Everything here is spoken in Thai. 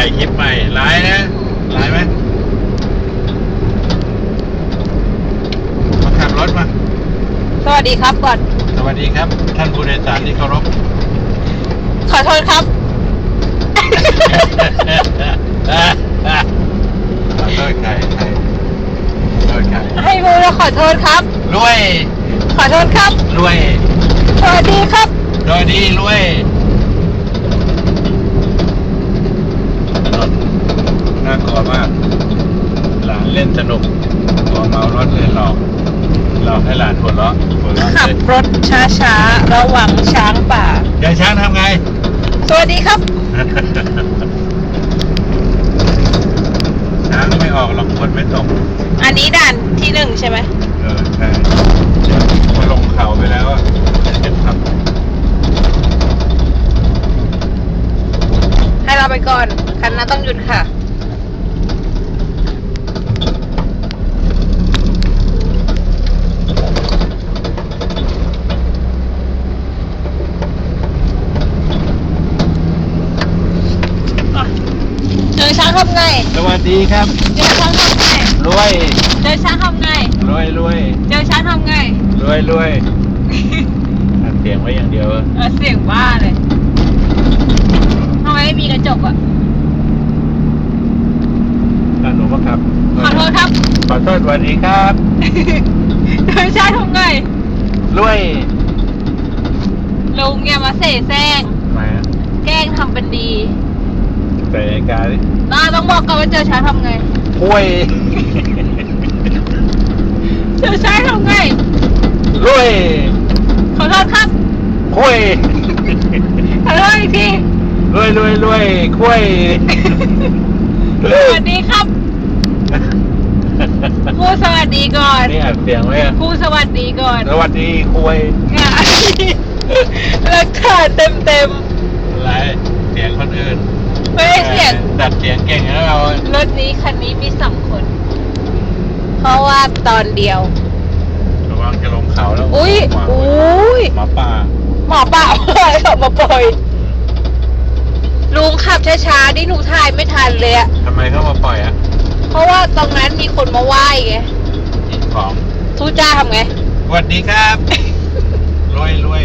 ถ่ายคลิปใหม่ไลน์นะไลน์ไหมมาขับรถมา สวัสดีครับก่อน สวัสดีครับ ท่านผู้โดยสารที่เคารพ ขอโทษครับ ขอโทษใครใครขอโทษใครให้มือแล้วขอโทษครับ รวย ขอโทษครับ รวย สวัสดีครับ โดยดีรวยถนนน่ากลัวมาก ห ลานเล่นสนุกพอเมารถเลยหลอกหลอกให้หลานหัวเราะหัวเราะขับเลยรถช้าๆ ระวังช้างป่า ยายช้างทำไง สวัสดีครับ ช้างไม่ออกหรอกฝนไม่ตก อันนี้ด่านที่หนึ่งใช่ไหม เออใช่เดี๋ยวพอลงเขาไปแล้วอะจะขับให้เราไปก่อน คันนั้นต้องหยุดค่ะ อช้างทำไง สวัสดีครับ เจอช้างทำไง รวย เจอช้างทำไง รวยรวยเจอช้างทำไง รวยรวยอัดเสียงไว้อย่างเดียวอะเออเสียงบ้าเลยทำไมไม่มีกระจกอะท่านหนูก็ครับ ขอโทษครับ ขอโทษสวัสดีครับ เจอช้างทำไง รวยลุงอย่ามาเสแสร้ง มาแกล้งทำเป็นดี ใส่ราการดิน้าต้องบอกก่อนว่าเจอช้างทำไงห้วยเจอช้างทำไง รวยขอโทษครับห้วยขอโทษอีกที รวยรวยรวยคุยสวัสดีครับพูสวัสดีก่อนนี่อัดเสียงไว้อะพูสวัสดีก่อนสวัสดีคุยอะหลักฐานเต็มเต็มอะไรเสียงคนอื่น ๆไม่ได้เสียงดัดเสียงเก่งนะเรารถนี้คันนี้มีสองคน เพราะว่าตอนเดียว ระวังจะลงเขาแล้วอุ้ยหมาอุ้ยหมาป่าหมอป่าปล่อยออกมาปล่อยลุงขับช้าๆนี่หนูถ่ายไม่ทันเลยอะทำไมเข้ามาปล่อยอะเพราะว่าตรงนั้นมีคนมาไหว้ไงกินของทูจ้าทำไงสวัสดีครับรวยรวย